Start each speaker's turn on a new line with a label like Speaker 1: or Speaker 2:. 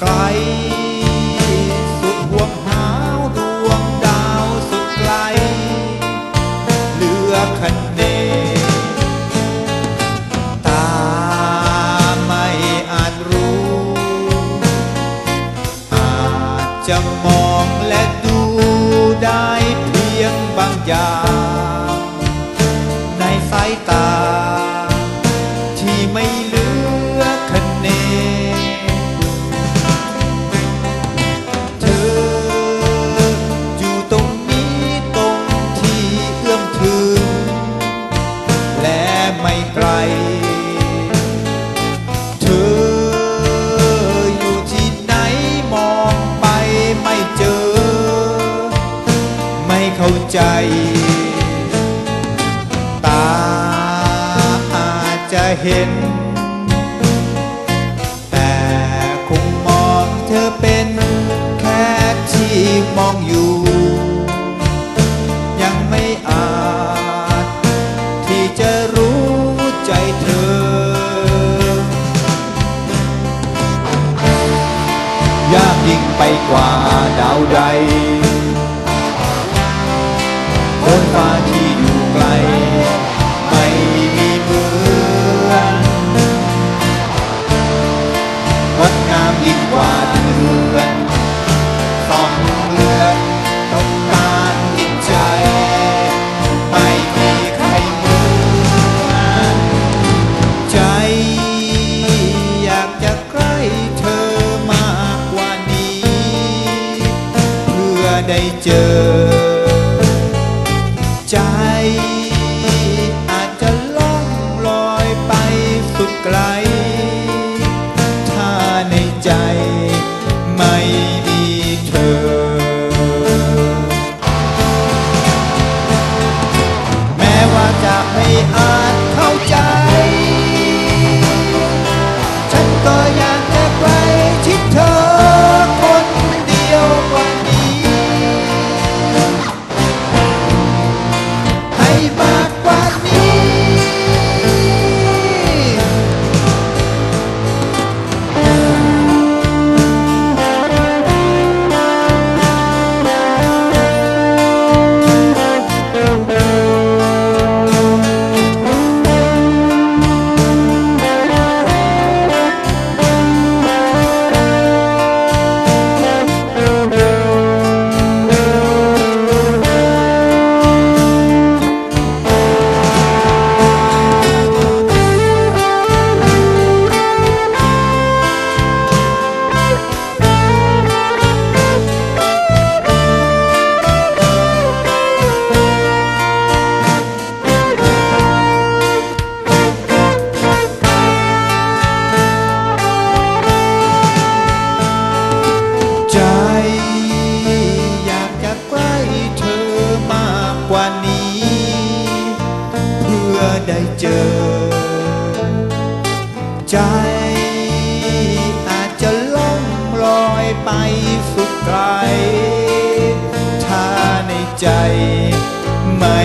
Speaker 1: ไกล สุดห่วงหาวดวงดาวสุดไกล เหลือคันเดตาไม่อาจรู้ อาจจะมองและดูได้เพียงบางอย่าง ในสายตา เธออยู่ที่ไหนมองไปไม่เจอ ไม่เข้าใจ ตาอาจจะเห็น แต่คงมองเธอเป็นแค่ที่มองอยู่ ยากยิ่งไปกว่าดาวใดบนฟ้า ได้เจอ ใจอาจจะล่องลอยไปสุดไกล ถ้าในใจไม่